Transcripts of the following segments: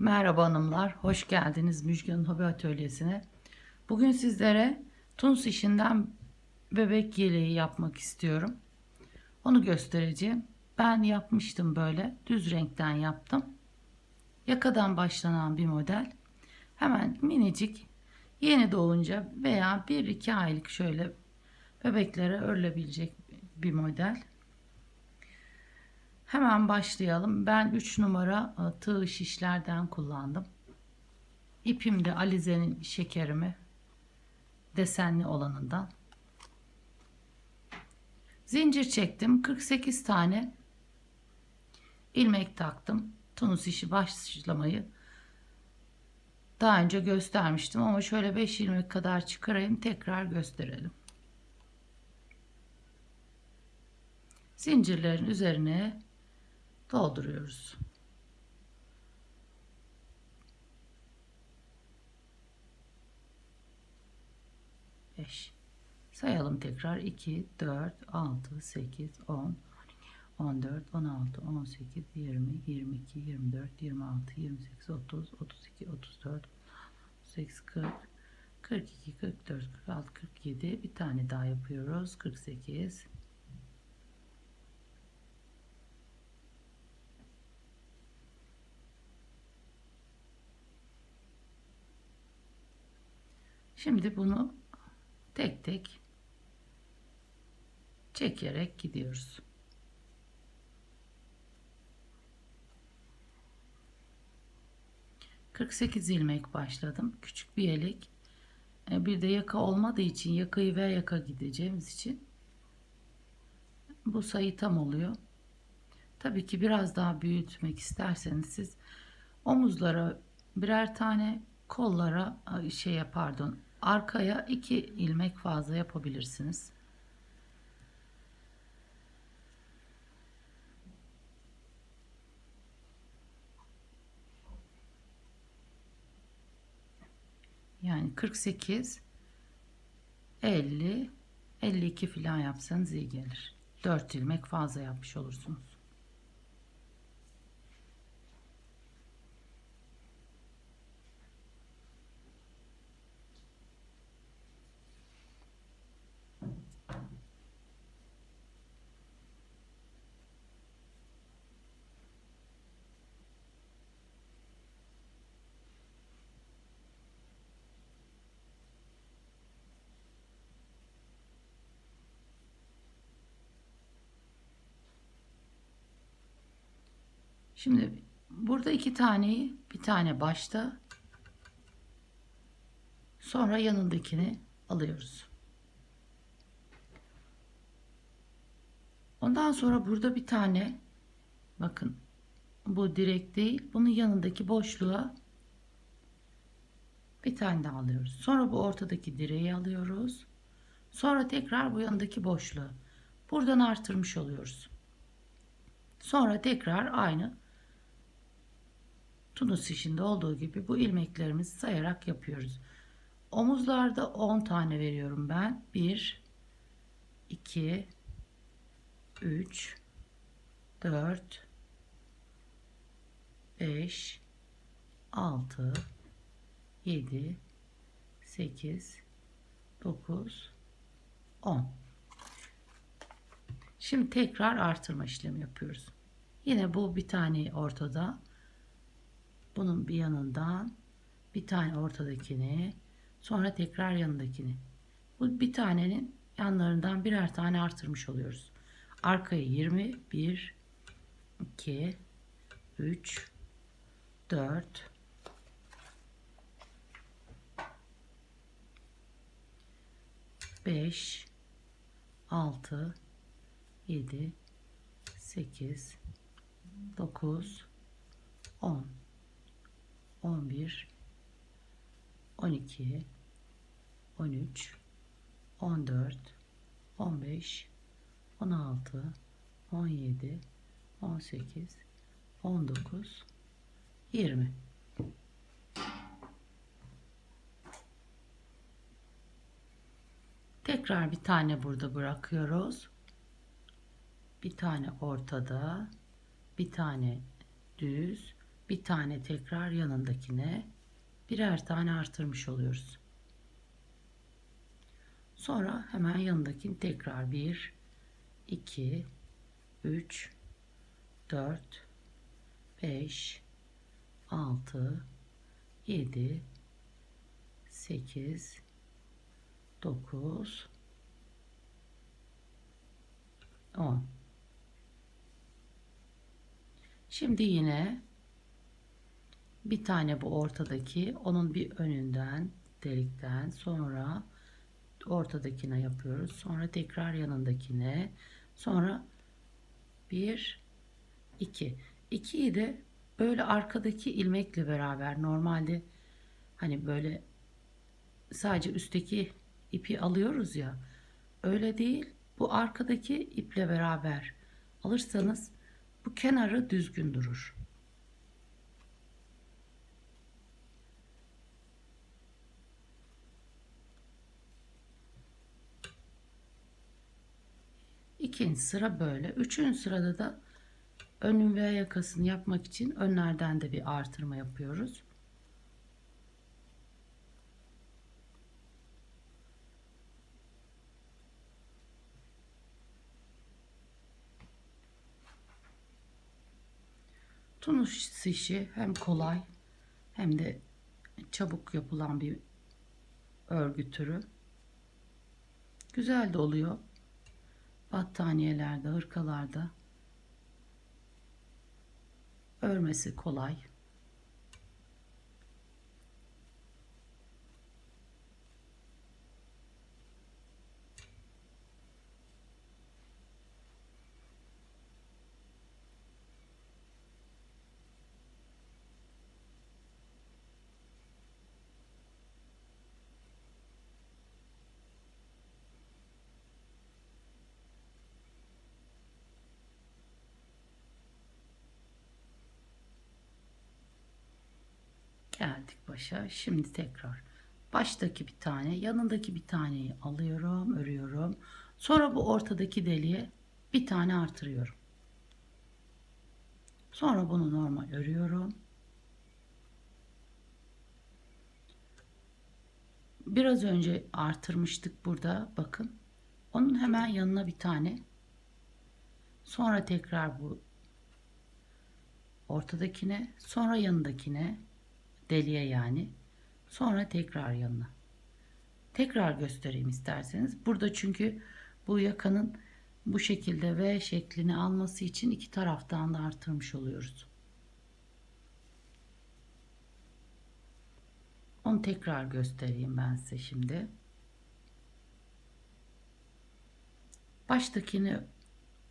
Merhaba hanımlar, hoş geldiniz Müjgan'ın Hobi Atölyesi'ne. Bugün sizlere Tunus işinden bebek yeleği yapmak istiyorum. Onu göstereceğim. Ben yapmıştım böyle, düz renkten yaptım. Yakadan başlanan bir model. Hemen minicik, yeni doğunca veya 1-2 aylık şöyle bebeklere örülebilecek bir model. Hemen başlayalım. Ben 3 numara e, tığ şişlerden kullandım. İpim de Alize'nin şekerimi desenli olanından. Zincir çektim. 48 tane ilmek taktım. Tunus işi başlamayı daha önce göstermiştim ama şöyle 5 ilmek kadar çıkarayım tekrar gösterelim. Zincirlerin üzerine dolduruyoruz. Beş. Sayalım tekrar. 2, 4, 6, 8, 10, 14, 16, 18, 20, 22, 24, 26, 28, 30, 32, 34, 38, 40, 42, 44, 46, 47. Bir tane daha yapıyoruz. 48. Şimdi bunu tek tek çekerek gidiyoruz. Kırk sekiz ilmek başladım. Küçük bir yelek. E, bir de yaka olmadığı için yakayı ve yaka gideceğimiz için bu sayı tam oluyor. Tabii ki biraz daha büyütmek isterseniz siz omuzlara birer tane kollara şey pardon arkaya iki ilmek fazla yapabilirsiniz. Yani 48 50 52 falan yapsanız iyi gelir. 4 ilmek fazla yapmış olursunuz. Şimdi burada iki taneyi bir tane başta sonra yanındakini alıyoruz. Ondan sonra burada bir tane bakın bu direk değil bunun yanındaki boşluğa bir tane daha alıyoruz. Sonra bu ortadaki direği alıyoruz. Sonra tekrar bu yanındaki boşluğu buradan artırmış oluyoruz. Sonra tekrar aynı Tunus işinde olduğu gibi bu ilmeklerimizi sayarak yapıyoruz. Omuzlarda 10 tane veriyorum ben. 1 2 3 4 5 6 7 8 9 10 Şimdi tekrar artırma işlemi yapıyoruz. Yine bu bir tane ortada bunun bir yanından bir tane ortadakini sonra tekrar yanındakini. Bu bir tanenin yanlarından birer tane artırmış oluyoruz. Arkaya 20 1 2 3 4 5 6 7 8 9 10 11 12 13 14 15 16 17 18 19 20 Tekrar bir tane burada bırakıyoruz. Bir tane ortada, bir tane düz, bir tane tekrar yanındakine birer tane artırmış oluyoruz. Sonra hemen yanındakini tekrar 1 2 3 4 5 6 7 8 9 10 Şimdi yine bir tane bu ortadaki onun bir önünden delikten sonra ortadakine yapıyoruz. Sonra tekrar yanındakine. Sonra 1 2. 2'yi de böyle arkadaki ilmekle beraber normalde hani böyle sadece üstteki ipi alıyoruz ya. Öyle değil. Bu arkadaki iple beraber alırsanız bu kenarı düzgün durur. İkinci sıra böyle. Üçüncü sırada da önün ve yakasını yapmak için önlerden de bir artırma yapıyoruz. Tunus işi hem kolay hem de çabuk yapılan bir örgü türü. Güzel de oluyor. Battaniyelerde, hırkalarda örmesi kolay. Geldik başa. Şimdi tekrar baştaki bir tane, yanındaki bir taneyi alıyorum, örüyorum. Sonra bu ortadaki deliğe bir tane artırıyorum. Sonra bunu normal örüyorum. Biraz önce artırmıştık burada bakın. Onun hemen yanına bir tane. Sonra tekrar bu ortadakine, sonra yanındakine deliğe yani. Sonra tekrar yanına. Tekrar göstereyim isterseniz. Burada çünkü bu yakanın bu şekilde V şeklini alması için iki taraftan da artırmış oluyoruz. Onu tekrar göstereyim ben size şimdi. Baştakini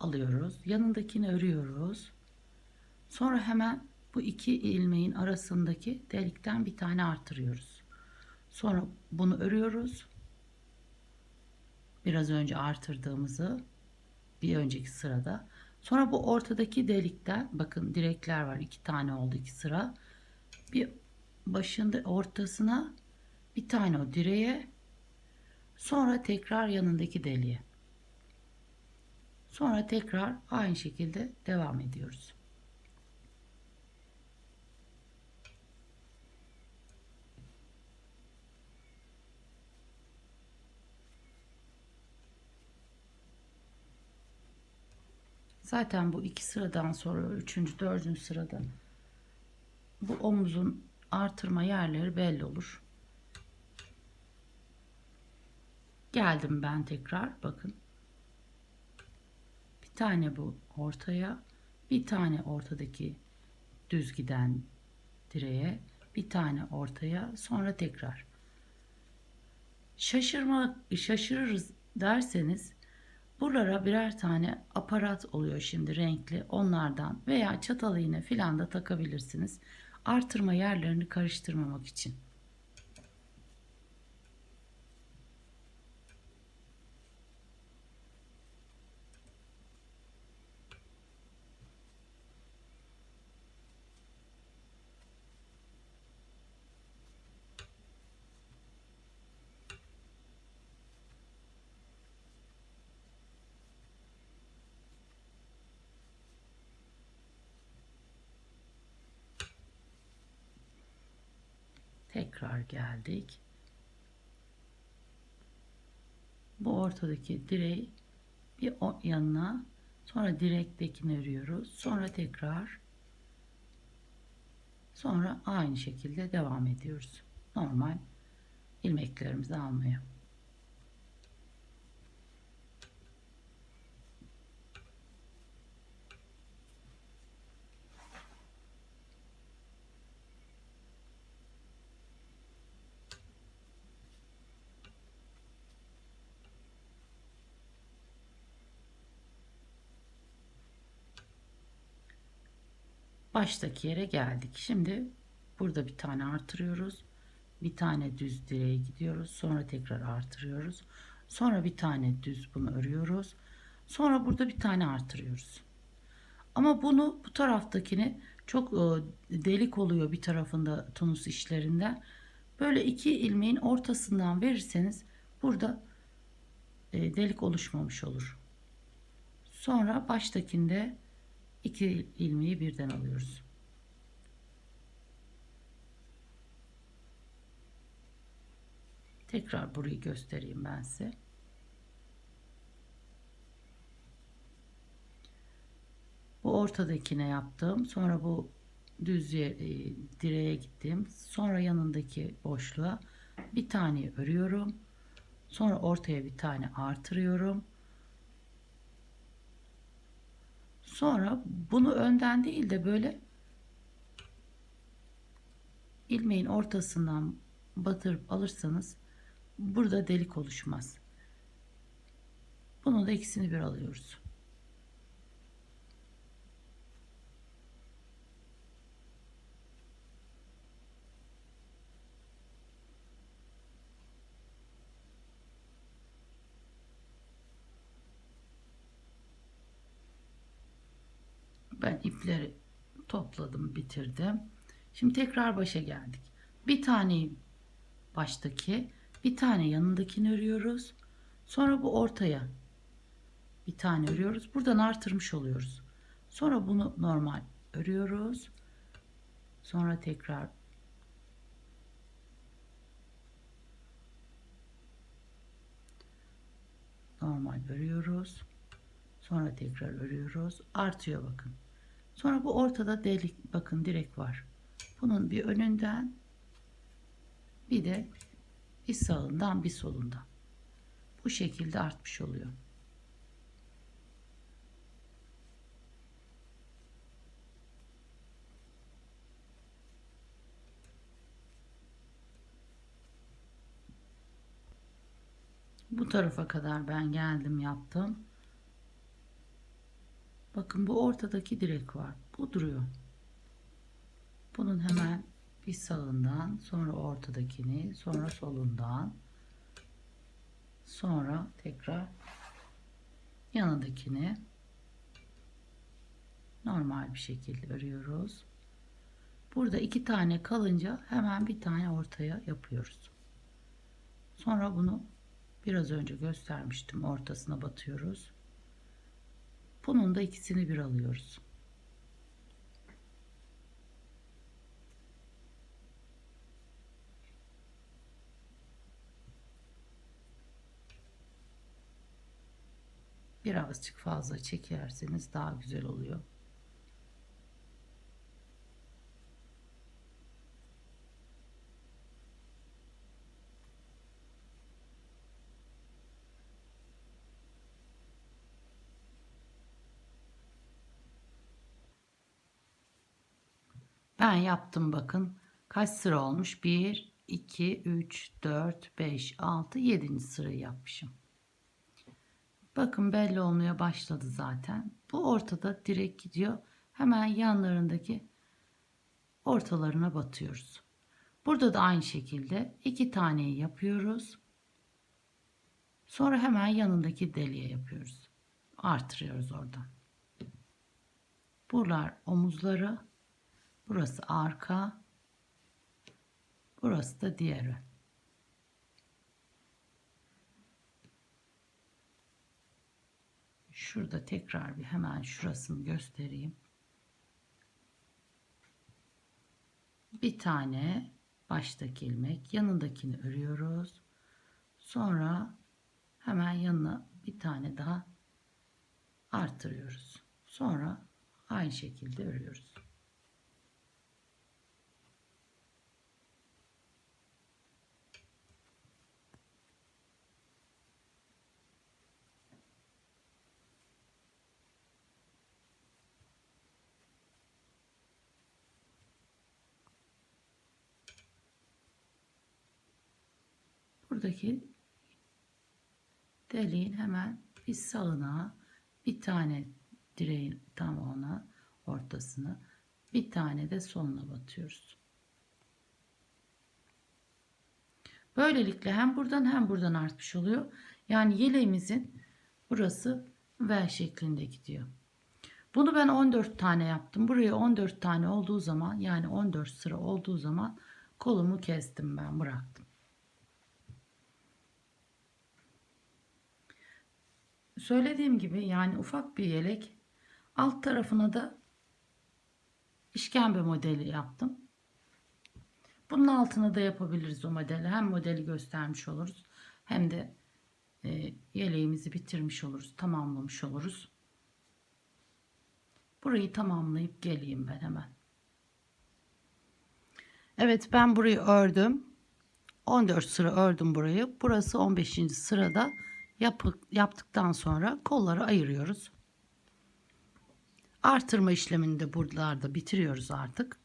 alıyoruz. Yanındakini örüyoruz. Sonra hemen bu iki ilmeğin arasındaki delikten bir tane artırıyoruz. Sonra bunu örüyoruz. Biraz önce artırdığımızı bir önceki sırada. Sonra bu ortadaki delikten bakın direkler var. iki tane oldu iki sıra. Bir başında ortasına bir tane o direğe sonra tekrar yanındaki deliğe. Sonra tekrar aynı şekilde devam ediyoruz. Zaten bu iki sıradan sonra üçüncü, dördüncü sırada bu omuzun artırma yerleri belli olur. Geldim ben tekrar bakın. Bir tane bu ortaya, bir tane ortadaki düz giden direğe, bir tane ortaya, sonra tekrar. Şaşırma şaşırırız derseniz Buralara birer tane aparat oluyor şimdi renkli onlardan veya çatal iğne filan da takabilirsiniz. Artırma yerlerini karıştırmamak için. Tekrar geldik. Bu ortadaki direği bir yanına sonra direktekini örüyoruz. Sonra tekrar sonra aynı şekilde devam ediyoruz. Normal ilmeklerimizi almaya. Baştaki yere geldik. Şimdi burada bir tane artırıyoruz. Bir tane düz direğe gidiyoruz. Sonra tekrar artırıyoruz. Sonra bir tane düz bunu örüyoruz. Sonra burada bir tane artırıyoruz. Ama bunu bu taraftakini çok e, delik oluyor bir tarafında tunus işlerinde. Böyle iki ilmeğin ortasından verirseniz burada e, delik oluşmamış olur. Sonra baştakinde iki ilmeği birden alıyoruz. Tekrar burayı göstereyim ben size. Bu ortadakine yaptım. Sonra bu düz e, direğe gittim. Sonra yanındaki boşluğa bir tane örüyorum. Sonra ortaya bir tane artırıyorum. Sonra bunu önden değil de böyle ilmeğin ortasından batırıp alırsanız burada delik oluşmaz. Bunu da ikisini bir alıyoruz. Ben ipleri topladım, bitirdim. Şimdi tekrar başa geldik. Bir tane baştaki, bir tane yanındakini örüyoruz. Sonra bu ortaya bir tane örüyoruz. Buradan artırmış oluyoruz. Sonra bunu normal örüyoruz. Sonra tekrar normal örüyoruz. Sonra tekrar örüyoruz. Artıyor bakın. Sonra bu ortada delik bakın direk var. Bunun bir önünden bir de bir sağından bir solundan. Bu şekilde artmış oluyor. Bu tarafa kadar ben geldim yaptım. Bakın bu ortadaki direk var. Bu duruyor. Bunun hemen bir sağından, sonra ortadakini, sonra solundan, sonra tekrar yanındakini normal bir şekilde örüyoruz. Burada iki tane kalınca hemen bir tane ortaya yapıyoruz. Sonra bunu biraz önce göstermiştim. Ortasına batıyoruz. Bunun da ikisini bir alıyoruz. Birazcık fazla çekerseniz daha güzel oluyor. Ben yaptım bakın. Kaç sıra olmuş? 1, 2, 3, 4, 5, 6, 7. sırayı yapmışım. Bakın belli olmaya başladı zaten. Bu ortada direkt gidiyor. Hemen yanlarındaki ortalarına batıyoruz. Burada da aynı şekilde iki taneyi yapıyoruz. Sonra hemen yanındaki deliğe yapıyoruz. Artırıyoruz oradan. Buralar omuzları. Burası arka. Burası da diğeri. Şurada tekrar bir hemen şurasını göstereyim. Bir tane baştaki ilmek yanındakini örüyoruz. Sonra hemen yanına bir tane daha artırıyoruz. Sonra aynı şekilde örüyoruz. Buradaki deliğin hemen bir sağına bir tane direğin tam ona ortasına bir tane de sonuna batıyoruz. Böylelikle hem buradan hem buradan artmış oluyor. Yani yeleğimizin burası V şeklinde gidiyor. Bunu ben 14 tane yaptım. Buraya 14 tane olduğu zaman yani 14 sıra olduğu zaman kolumu kestim ben bıraktım. Söylediğim gibi yani ufak bir yelek alt tarafına da işkembe modeli yaptım. Bunun altına da yapabiliriz o modeli. Hem modeli göstermiş oluruz hem de e, yeleğimizi bitirmiş oluruz, tamamlamış oluruz. Burayı tamamlayıp geleyim ben hemen. Evet ben burayı ördüm. 14 sıra ördüm burayı. Burası 15. sırada yapıp, yaptıktan sonra kolları ayırıyoruz. Artırma işlemini de buralarda bitiriyoruz artık.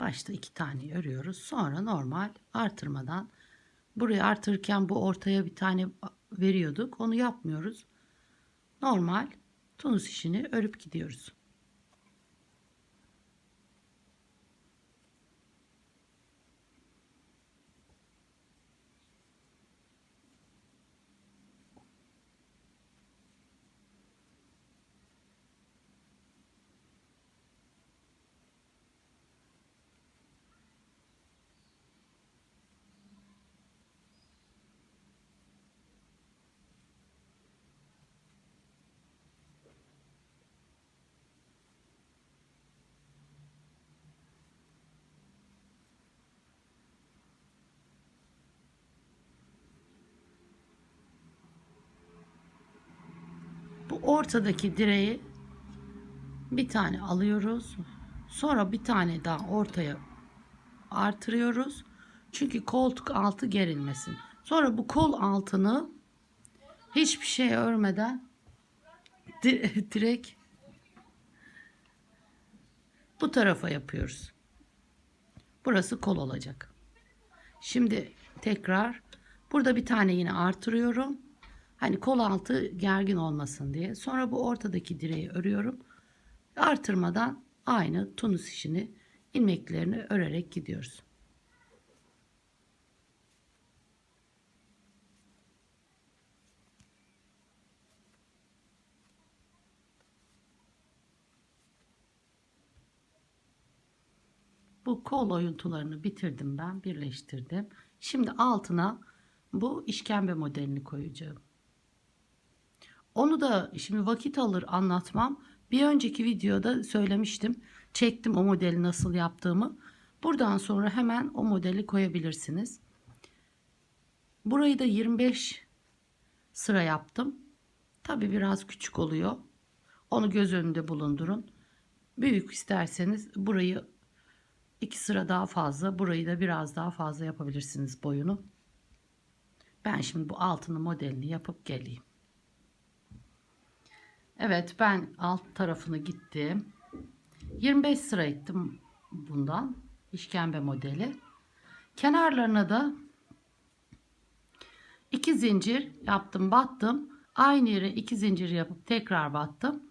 Başta iki tane örüyoruz. Sonra normal artırmadan burayı artırırken bu ortaya bir tane veriyorduk. Onu yapmıyoruz. Normal tunus işini örüp gidiyoruz. Ortadaki direği bir tane alıyoruz. Sonra bir tane daha ortaya artırıyoruz. Çünkü koltuk altı gerilmesin. Sonra bu kol altını hiçbir şey örmeden direkt bu tarafa yapıyoruz. Burası kol olacak. Şimdi tekrar burada bir tane yine artırıyorum. Hani kol altı gergin olmasın diye. Sonra bu ortadaki direği örüyorum. Artırmadan aynı tunus işini ilmeklerini örerek gidiyoruz. Bu kol oyuntularını bitirdim ben, birleştirdim. Şimdi altına bu işkembe modelini koyacağım. Onu da şimdi vakit alır anlatmam. Bir önceki videoda söylemiştim. Çektim o modeli nasıl yaptığımı. Buradan sonra hemen o modeli koyabilirsiniz. Burayı da 25 sıra yaptım. Tabi biraz küçük oluyor. Onu göz önünde bulundurun. Büyük isterseniz burayı iki sıra daha fazla, burayı da biraz daha fazla yapabilirsiniz boyunu. Ben şimdi bu altını modelini yapıp geleyim. Evet ben alt tarafını gittim. 25 sıra ettim bundan. işkembe modeli. Kenarlarına da iki zincir yaptım battım. Aynı yere iki zincir yapıp tekrar battım.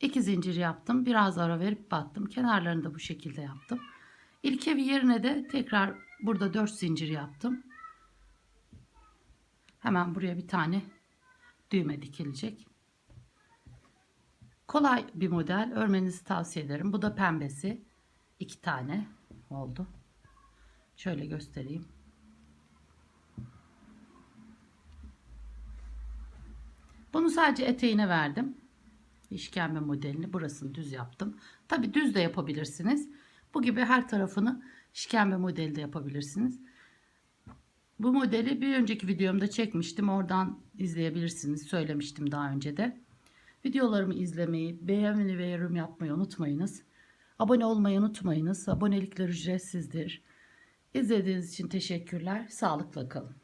İki zincir yaptım. Biraz ara verip battım. Kenarlarını da bu şekilde yaptım. İlk evi yerine de tekrar burada 4 zincir yaptım. Hemen buraya bir tane düğme dikilecek. Kolay bir model. Örmenizi tavsiye ederim. Bu da pembesi. iki tane oldu. Şöyle göstereyim. Bunu sadece eteğine verdim. işkembe modelini burasını düz yaptım. Tabi düz de yapabilirsiniz. Bu gibi her tarafını işkembe modeli de yapabilirsiniz. Bu modeli bir önceki videomda çekmiştim. Oradan izleyebilirsiniz. Söylemiştim daha önce de. Videolarımı izlemeyi, beğenmeyi ve yorum yapmayı unutmayınız. Abone olmayı unutmayınız. Abonelikler ücretsizdir. İzlediğiniz için teşekkürler. Sağlıkla kalın.